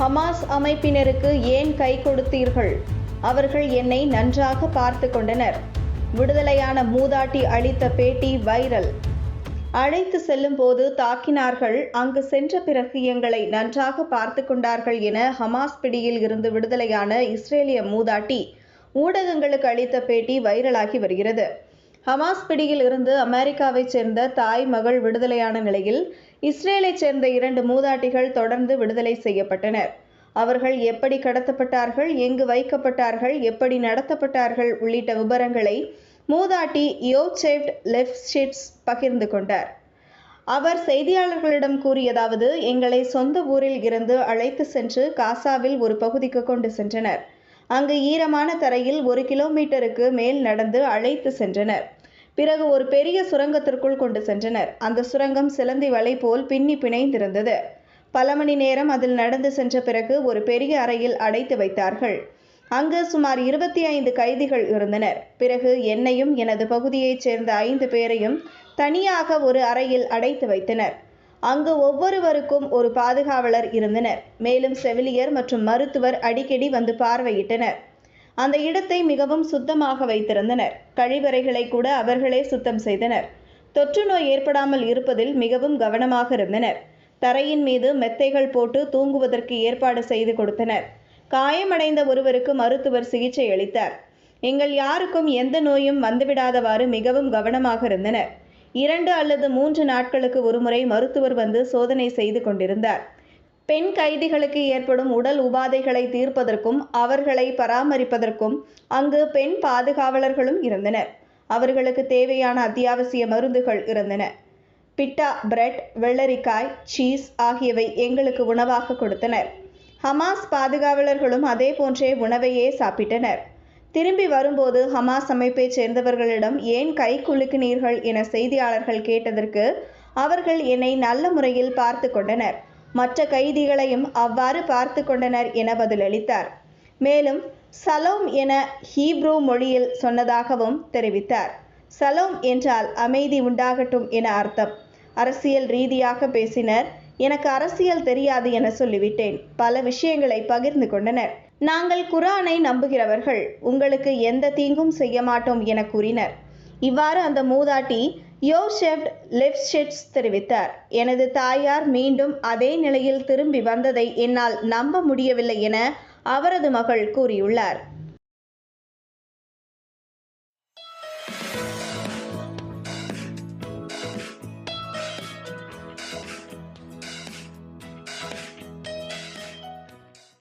Hamas அமைப்பினருக்கு ஏன் கை கொடுத்தீர்கள்? அவர்கள் என்னை நன்றாக பார்த்து கொண்டனர். விடுதலையான மூதாட்டி அளித்த பேட்டி வைரல். அழைத்து செல்லும் போது தாக்கினார்கள். அங்கு சென்ற பிறகு எங்களை நன்றாக பார்த்து கொண்டார்கள் என ஹமாஸ் பிடியில் இருந்து விடுதலையான இஸ்ரேலிய மூதாட்டி ஊடகங்களுக்கு அளித்த பேட்டி வைரலாகி வருகிறது. ஹமாஸ் பிடியில் இருந்து அமெரிக்காவைச் சேர்ந்த தாய் மகள் விடுதலையான நிலையில் இஸ்ரேலைச் சேர்ந்த இரண்டு மூதாட்டிகள் தொடர்ந்து விடுதலை செய்யப்பட்டனர். அவர்கள் எப்படி கடத்தப்பட்டார்கள் எங்கு வைக்கப்பட்டார்கள் எப்படி நடத்தப்பட்டார்கள் உள்ளிட்ட விவரங்களை மூதாட்டி யோசெஃப்ட் லெஃப்ஷிட்ஸ் பகிர்ந்து கொண்டார். அவர் செய்தியாளர்களிடம் கூறியதாவது எங்களை சொந்த ஊரில் இருந்து அழைத்து சென்று காசாவில் ஒரு பகுதிக்கு கொண்டு சென்றனர். அங்கு ஈரமான தரையில் ஒரு கிலோமீட்டருக்கு மேல் நடந்து அழைத்து சென்றனர். பிறகு ஒரு பெரிய சுரங்கத்திற்குள் கொண்டு சென்றனர். அந்த சுரங்கம் சிலந்தி வலை போல் பின்னி பிணைந்திருந்தது. பல மணி நேரம் அதில் நடந்து சென்ற பிறகு ஒரு பெரிய அறையில் அடைத்து வைத்தார்கள். அங்கு சுமார் இருபத்தி ஐந்து கைதிகள் இருந்தனர். பிறகு என்னையும் எனது பகுதியைச் சேர்ந்த ஐந்து பேரையும் தனியாக ஒரு அறையில் அடைத்து வைத்தனர். அங்கு ஒவ்வொருவருக்கும் ஒரு பாதுகாவலர் இருந்தனர். மேலும் செவிலியர் மற்றும் மருத்துவர் அடிக்கடி வந்து பார்வையிட்டனர். அந்த இடத்தை மிகவும் சுத்தமாக வைத்திருந்தனர். கழிவறைகளை கூட அவர்களே சுத்தம் செய்தனர். தொற்று நோய் ஏற்படாமல் இருப்பதில் மிகவும் கவனமாக இருந்தனர். தரையின் மீது மெத்தைகள் போட்டு தூங்குவதற்கு ஏற்பாடு செய்து கொடுத்தனர். காயமடைந்த ஒருவருக்கு மருத்துவர் சிகிச்சை அளித்தார். எங்கள் யாருக்கும் எந்த நோயும் வந்துவிடாதவாறு மிகவும் கவனமாக இருந்தனர். இரண்டு அல்லது மூன்று நாட்களுக்கு ஒருமுறை மருத்துவர் வந்து சோதனை செய்து கொண்டிருந்தார். பெண் கைதிகளுக்கு ஏற்படும் உடல் உபாதைகளை தீர்ப்பதற்கும் அவர்களை பராமரிப்பதற்கும் அங்கு பெண் பாதுகாவலர்களும் இருந்தனர். அவர்களுக்கு தேவையான அத்தியாவசிய மருந்துகள் இருந்தன. பிட்டா பிரெட் வெள்ளரிக்காய் சீஸ் ஆகியவை எங்களுக்கு உணவாக கொடுத்தனர். ஹமாஸ் பாதுகாவலர்களும் அதே போன்றே உணவையே சாப்பிட்டனர். திரும்பி வரும்போது ஹமாஸ் அமைப்பைச் சேர்ந்தவர்களிடம் ஏன் கை குலுக்கினீர்கள்? என செய்தியாளர்கள் கேட்டதற்கு அவர்கள் என்னை நல்ல முறையில் பார்த்து கொண்டனர். மற்ற கைதிகளையும் அவ்வாறு பார்த்து கொண்டனர் என பதிலளித்தார். மேலும் சலோம் என ஹீப்ரூ மொழியில் சொன்னதாகவும் தெரிவித்தார். சலோம் என்றால் அமைதி உண்டாகட்டும் என அர்த்தம். அரசியல் ரீதியாக பேசினர். எனக்கு அரசியல் தெரியாது என சொல்லிவிட்டேன். பல விஷயங்களை பகிர்ந்து கொண்டனர். நாங்கள் குரானை நம்புகிறவர்கள். உங்களுக்கு எந்த தீங்கும் செய்ய மாட்டோம் என கூறினர். இவ்வாறு அந்த மூதாட்டி யோசெப்ட் லெப்ஷெட்ஸ் தெரிவித்தார். எனது தாயார் மீண்டும் அதே நிலையில் திரும்பி வந்ததை என்னால் நம்ப முடியவில்லை என அவரது மகள் கூறியுள்ளார்.